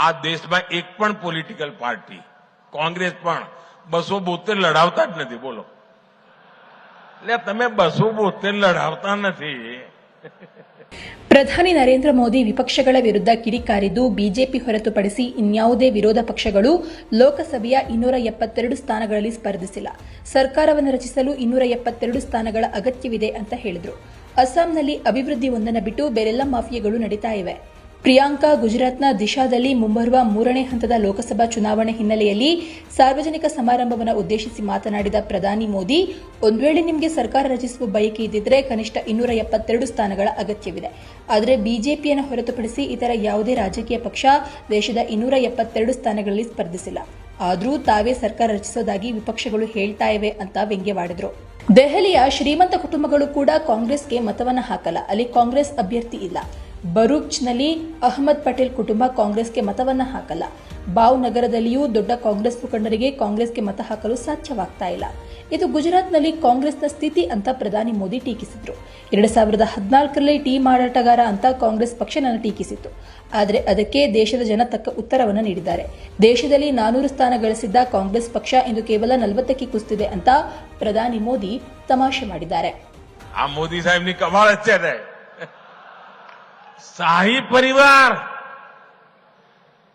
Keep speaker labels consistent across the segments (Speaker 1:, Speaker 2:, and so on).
Speaker 1: આ દેશમાં એક પણ પોલિટિકલ પાર્ટી કોંગ્રેસ પણ બસો બોતેર લડાવતા જ નથી બોલો એટલે તમે બસો બોતેર લડાવતા નથી
Speaker 2: ಪ್ರಧಾನಿ ನರೇಂದ್ರ ಮೋದಿ ವಿಪಕ್ಷಗಳ ವಿರುದ್ಧ ಕಿಡಿಕಾರಿದ್ದು ಬಿಜೆಪಿ ಹೊರತುಪಡಿಸಿ ಇನ್ಯಾವುದೇ ವಿರೋಧ ಪಕ್ಷಗಳು ಲೋಕಸಭೆಯ ಇನ್ನೂರ ಎಪ್ಪತ್ತೆರಡು ಸ್ಥಾನಗಳಲ್ಲಿ ಸ್ಪರ್ಧಿಸಿಲ್ಲ ಸರ್ಕಾರವನ್ನು ರಚಿಸಲು ಇನ್ನೂರ ಎಪ್ಪತ್ತೆರಡು ಸ್ಥಾನಗಳ ಅಗತ್ಯವಿದೆ ಅಂತ ಹೇಳಿದರು ಅಸ್ಸಾಂನಲ್ಲಿ ಅಭಿವೃದ್ಧಿ ಒಂದನ್ನು ಬಿಟ್ಟು ಬೇರೆಲ್ಲ ಮಾಫಿಯಾಗಳು ನಡೀತಾ ಇವೆ ಪ್ರಿಯಾಂಕಾ ಗುಜರಾತ್ನ ದಿಶಾದಲ್ಲಿ ಮುಂಬರುವ ಮೂರನೇ ಹಂತದ ಲೋಕಸಭಾ ಚುನಾವಣೆ ಹಿನ್ನೆಲೆಯಲ್ಲಿ ಸಾರ್ವಜನಿಕ ಸಮಾರಂಭವನ್ನು ಉದ್ದೇಶಿಸಿ ಮಾತನಾಡಿದ ಪ್ರಧಾನಿ ಮೋದಿ, ಒಂದು ವೇಳೆ ನಿಮಗೆ ಸರ್ಕಾರ ರಚಿಸುವ ಬಯಕೆ ಇದ್ದಿದ್ರೆ ಕನಿಷ್ಠ ಇನ್ನೂರ ಎಪ್ಪತ್ತೆರಡು ಸ್ಥಾನಗಳ ಅಗತ್ಯವಿದೆ. ಆದರೆ ಬಿಜೆಪಿಯನ್ನು ಹೊರತುಪಡಿಸಿ ಇತರ ಯಾವುದೇ ರಾಜಕೀಯ ಪಕ್ಷ ದೇಶದ ಇನ್ನೂರ ಎಪ್ಪತ್ತೆರಡು ಸ್ಥಾನಗಳಲ್ಲಿ ಸ್ಪರ್ಧಿಸಿಲ್ಲ. ಆದರೂ ತಾವೇ ಸರ್ಕಾರ ರಚಿಸೋದಾಗಿ ವಿಪಕ್ಷಗಳು ಹೇಳ್ತಾ ಇವೆ ಅಂತ ವ್ಯಂಗ್ಯವಾಡಿದರು. ದೆಹಲಿಯ ಶ್ರೀಮಂತ ಕುಟುಂಬಗಳು ಕೂಡ ಕಾಂಗ್ರೆಸ್ಗೆ ಮತವನ್ನು ಹಾಕಲ್ಲ. ಅಲ್ಲಿ ಕಾಂಗ್ರೆಸ್ ಅಭ್ಯರ್ಥಿ ಇಲ್ಲ. ಬರೂಚ್ನಲ್ಲಿ ಅಹಮದ್ ಪಟೇಲ್ ಕುಟುಂಬ ಕಾಂಗ್ರೆಸ್ಗೆ ಮತವನ್ನ ಹಾಕಲ್ಲ. ಬಾವ್ ನಗರದಲ್ಲಿಯೂ ದೊಡ್ಡ ಕಾಂಗ್ರೆಸ್ ಮುಖಂಡರಿಗೆ ಕಾಂಗ್ರೆಸ್ಗೆ ಮತ ಹಾಕಲು ಸಾಧ್ಯವಾಗ್ತಾ ಇಲ್ಲ. ಇದು ಗುಜರಾತ್ನಲ್ಲಿ ಕಾಂಗ್ರೆಸ್ನ ಸ್ಥಿತಿ ಅಂತ ಪ್ರಧಾನಿ ಮೋದಿ ಟೀಕಿಸಿದ್ರು. ಎರಡ್ ಸಾವಿರದ ಹದಿನಾಲ್ಕರಲ್ಲಿ ಟೀ ಮಾರಾಟಗಾರ ಅಂತ ಕಾಂಗ್ರೆಸ್ ಪಕ್ಷ ನನ್ನ ಟೀಕಿಸಿತ್ತು. ಆದರೆ ಅದಕ್ಕೆ ದೇಶದ ಜನ ತಕ್ಕ ಉತ್ತರವನ್ನು ನೀಡಿದ್ದಾರೆ. ದೇಶದಲ್ಲಿ ನಾನೂರು ಸ್ಥಾನ ಗಳಿಸಿದ್ದ ಕಾಂಗ್ರೆಸ್ ಪಕ್ಷ ಇಂದು ಕೇವಲ ನಲವತ್ತಕ್ಕೆ ಕುಸಿದಿದೆ ಅಂತ ಪ್ರಧಾನಿ ಮೋದಿ ತಮಾಷೆ ಮಾಡಿದ್ದಾರೆ.
Speaker 1: શાહી પરિવાર.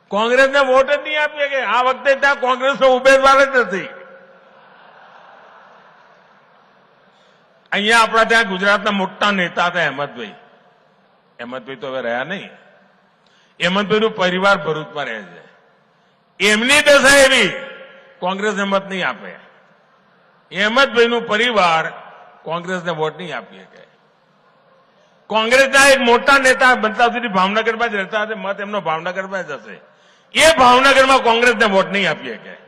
Speaker 1: કોંગ્રેસને વોટ જ નહીં આપીએ કે આ વખતે ત્યાં કોંગ્રેસનો ઉમેદવાર જ નથી. અહીંયા આપણા ત્યાં ગુજરાતના મોટા નેતા હતા અહેમદભાઈ. અહેમદભાઈ તો હવે રહ્યા નહીં. અહેમદભાઈનું પરિવાર ભરૂચમાં રહે છે. એમની દશા એવી કોંગ્રેસને મત નહીં આપે. અહેમદભાઈનું પરિવાર કોંગ્રેસને વોટ નહીં આપી શકે કોંગ્રેસના એક મોટા નેતા બનતા સુધી ભાવનગરમાં જ રહેતા હશે, મત એમનો ભાવનગરમાં જ હશે. એ ભાવનગરમાં કોંગ્રેસને વોટ નહીં આપી શકે